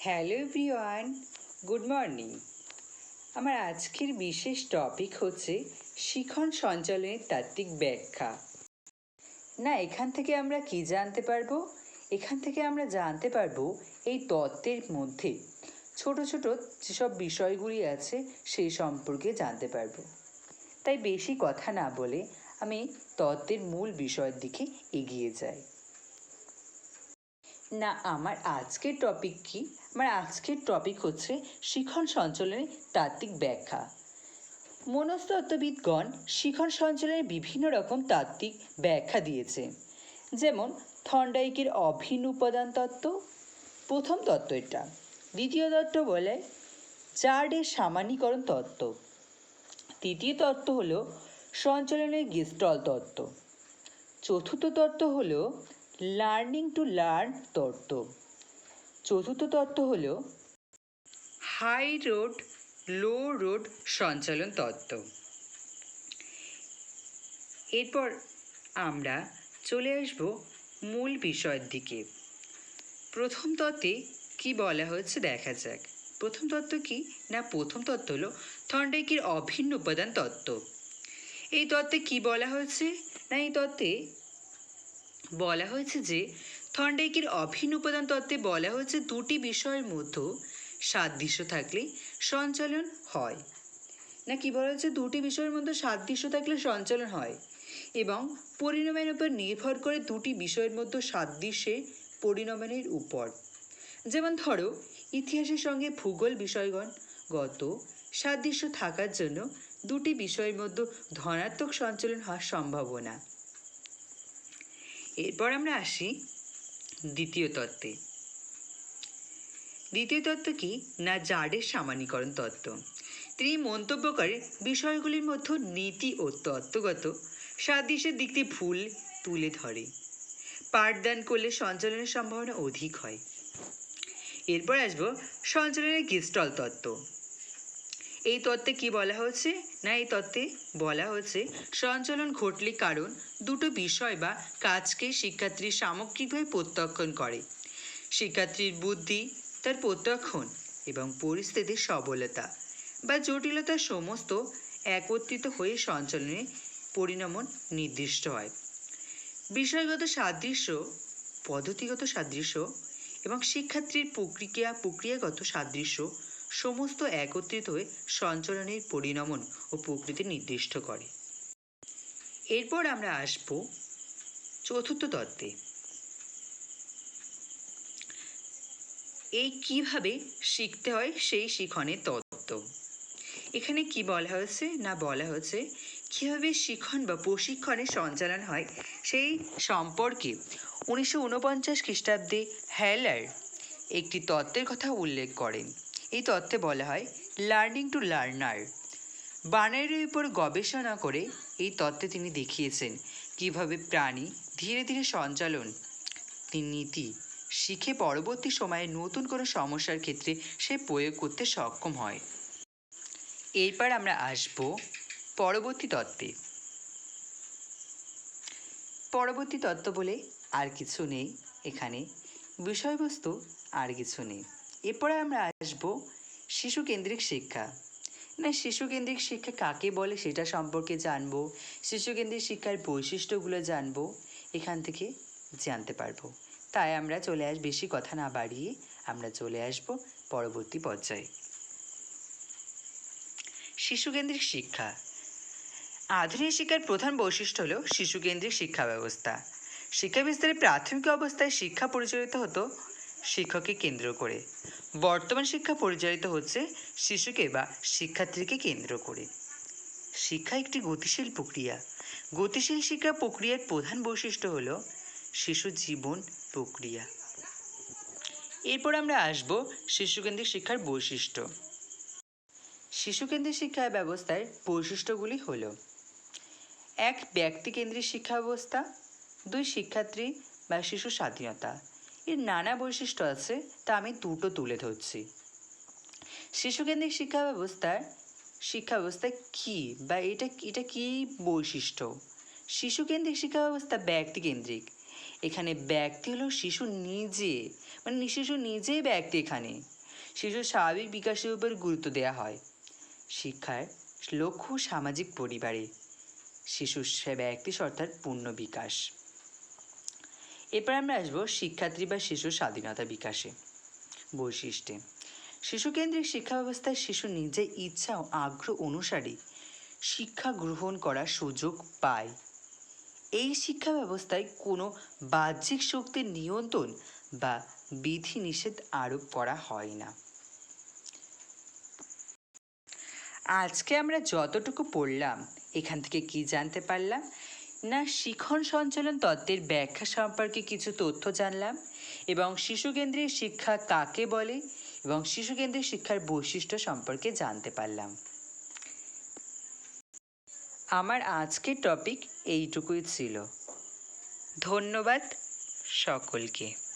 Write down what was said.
Hello everyone, good morning. আমার আজকের বিশেষ টপিক হচ্ছে শিখন সঞ্চালনের তাত্ত্বিক ব্যাখ্যা। না, এখান থেকে আমরা কি জানতে পারব? এখান থেকে আমরা জানতে পারব এই তত্ত্বের মধ্যে ছোট ছোট যেসব বিষয়গুলি আছে সেই সম্পর্কে জানতে পারব। তাই বেশি কথা না বলে আমি তত্ত্বের মূল বিষয়ের দিকে এগিয়ে যাই। না, আমার আজকের টপিক কি? আমার আজকের টপিক হচ্ছে শিখন সঞ্চালনের তাত্ত্বিক ব্যাখ্যা। মনস্তত্ত্ববিদগণ শিখন সঞ্চালনের বিভিন্ন রকম তাত্ত্বিক ব্যাখ্যা দিয়েছে। যেমন, থন্ডাইকের অভিন্ন উপাদান তত্ত্ব, প্রথম তত্ত্ব এটা। দ্বিতীয় তত্ত্ব বলে চার্ডের সামান্যীকরণ তত্ত্ব। তৃতীয় তত্ত্ব হলো সঞ্চালনের গেস্টল তত্ত্ব। চতুর্থ তত্ত্ব হলো লার্নিং টু লার্ন তত্ত্ব চতুর্থ তত্ত্ব হলো হাই রোড লো রোড সঞ্চালন তত্ত্ব। এরপর আমরা চলে আসব মূল বিষয়ের দিকে। প্রথম তত্ত্বে কি বলা হয়েছে দেখা যাক। প্রথম তত্ত্ব কি? না, প্রথম তত্ত্ব হলো থন্ডাইকের অভিন্ন উপাদান তত্ত্ব। এই তত্ত্বে কি বলা হয়েছে? না, এই তত্ত্বে বলা হয়েছে যে, থন্ডাইকের অভিন্ন উপাদান তত্ত্বে বলা হয়েছে দুটি বিষয়ের মধ্যে সাদৃশ্য থাকলে সঞ্চালন হয়। না কি বলা হচ্ছে দুটি বিষয়ের মধ্যে সাদৃশ্য থাকলে সঞ্চালন হয় এবং পরিণমের উপর নির্ভর করে দুটি বিষয়ের মধ্যে সাদৃশ্যে পরিণামের উপর। যেমন ধরো, ইতিহাসের সঙ্গে ভূগোল বিষয়গণ গত সাদৃশ্য থাকার জন্য দুটি বিষয়ের মধ্যে ধনাত্মক সঞ্চালন হওয়ার সম্ভাবনা। এরপর আমরা আসি দ্বিতীয় তত্ত্বে। দ্বিতীয় তত্ত্ব কি? না, জাডের সামান্যীকরণ তত্ত্ব। তিনি মন্তব্য করেন, বিষয়গুলির মধ্যে নীতি ও তত্ত্বগত সাদৃশ্যের দিকটি ভুল তুলে ধরে। পাঠদান করলে সঞ্চালনের সম্ভাবনা অধিক হয়। এরপর আসব সঞ্চালনের গিস্টল তত্ত্ব। এই তত্ত্বে কি বলা হচ্ছে না, এই তত্ত্বে বলা হচ্ছে সঞ্চালন ঘটলে কারণ দুটো বিষয় বা কাজকে শিক্ষার্থী সামগ্রিকভাবে প্রত্যক্ষণ করে। শিক্ষার্থীর বুদ্ধি, তার প্রত্যক্ষণ এবং পরিস্থিতির সবলতা বা জটিলতা সমস্ত একত্রিত হয়ে সঞ্চালনে পরিণামন নির্দিষ্ট হয়। বিষয়গত সাদৃশ্য, পদ্ধতিগত সাদৃশ্য এবং শিক্ষার্থীর প্রক্রিয়া, প্রক্রিয়াগত সাদৃশ্য সমস্ত একত্রিত হয়ে সঞ্চালনের পরিণমন ও প্রকৃতি নির্দিষ্ট করে। এরপর আমরা আসব চতুর্থ তত্ত্বে। এই কীভাবে শিখতে হয় সেই শিখনের তত্ত্ব। এখানে কি বলা হয়েছে না বলা হয়েছে, কীভাবে শিখন বা প্রশিক্ষণের সঞ্চালন হয় সেই সম্পর্কে উনিশশো উনপঞ্চাশ খ্রিস্টাব্দে হ্যালার একটি তত্ত্বের কথা উল্লেখ করেন। এই তত্ত্বে বলা হয় লার্নিং টু লার্নার বানারের উপর গবেষণা করে এই তত্ত্বে তিনি দেখিয়েছেন কীভাবে প্রাণী ধীরে ধীরে সঞ্চালন নীতি শিখে পরবর্তী সময়ে নতুন কোনো সমস্যার ক্ষেত্রে সে প্রয়োগ করতে সক্ষম হয়। এরপর আমরা আসব পরবর্তী তত্ত্বে। পরবর্তী তত্ত্ব বলে আর কিছু নেই এখানে। বিষয়বস্তু আর কিছু নেই। এরপরে আমরা আসব শিশু কেন্দ্রিক শিক্ষা। না শিশু কেন্দ্রিক শিক্ষা কাকে বলে সেটা সম্পর্কে জানব শিশু কেন্দ্রিক শিক্ষার বৈশিষ্ট্যগুলো জানব, এখান থেকে জানতে পারব। তাই আমরা চলে আস, বেশি কথা না বাড়িয়ে আমরা চলে আসব পরবর্তী পর্যায়ে। শিশুকেন্দ্রিক শিক্ষা। আধুনিক শিক্ষার প্রধান বৈশিষ্ট্য হল শিশুকেন্দ্রিক শিক্ষা ব্যবস্থা। শিক্ষা বিস্তারে প্রাথমিক অবস্থায় শিক্ষা পরিচালিত হতো শিক্ষককে কেন্দ্র করে। বর্তমান শিক্ষা পরিচালিত হচ্ছে শিশুকে বা শিক্ষার্থীকে কেন্দ্র করে। শিক্ষা একটি গতিশীল প্রক্রিয়া। গতিশীল শিক্ষা প্রক্রিয়ার প্রধান বৈশিষ্ট্য হল শিশু জীবন প্রক্রিয়া। এরপর আমরা আসব শিশুকেন্দ্রিক শিক্ষার বৈশিষ্ট্য। শিশুকেন্দ্রিক শিক্ষা ব্যবস্থার বৈশিষ্ট্যগুলি হল এক, ব্যক্তিকেন্দ্রিক শিক্ষা ব্যবস্থা, দুই, শিক্ষার্থী বা শিশু স্বাধীনতা। এর নানা বৈশিষ্ট্য আছে, তা আমি দুটো তুলে ধরছি। শিশুকেন্দ্রিক শিক্ষা ব্যবস্থার, শিক্ষা ব্যবস্থা কী বা এটা এটা কী বৈশিষ্ট্য? শিশুকেন্দ্রিক শিক্ষা ব্যবস্থা ব্যক্তিকেন্দ্রিক। এখানে ব্যক্তি হলো শিশু নিজে মানে শিশু নিজেই ব্যক্তি এখানে। শিশুর স্বাভাবিক বিকাশের উপর গুরুত্ব দেওয়া হয়। শিক্ষার লক্ষ্য সামাজিক পরিবারে। শিশুর সে ব্যক্তি অর্থাৎ পূর্ণ বিকাশ। এরপর আমরা আসব শিক্ষার্থী বা শিশুর স্বাধীনতা বিকাশে। বৈশিষ্ট্যে। শিশুকেন্দ্রিক শিক্ষা ব্যবস্থায় শিশু নিজের ইচ্ছা ও আগ্রহ অনুসারে শিক্ষা গ্রহণ করার সুযোগ পায়। এই শিক্ষা ব্যবস্থায় কোনো বাহ্যিক শক্তির নিয়ন্ত্রণ বা বিধি নিষেধ আরোপ করা হয় না। আজকে আমরা যতটুকু পড়লাম, এখান থেকে কি জানতে পারলাম? না, শিখন সঞ্চালন তত্ত্বের ব্যাখ্যা সম্পর্কে কিছু তথ্য জানলাম এবং শিশুকেন্দ্রিক শিক্ষা কাকে বলে এবং শিশুকেন্দ্রিক শিক্ষার বৈশিষ্ট্য সম্পর্কে জানতে পারলাম। আমার আজকের টপিক এইটুকুই ছিল। ধন্যবাদ সকলকে।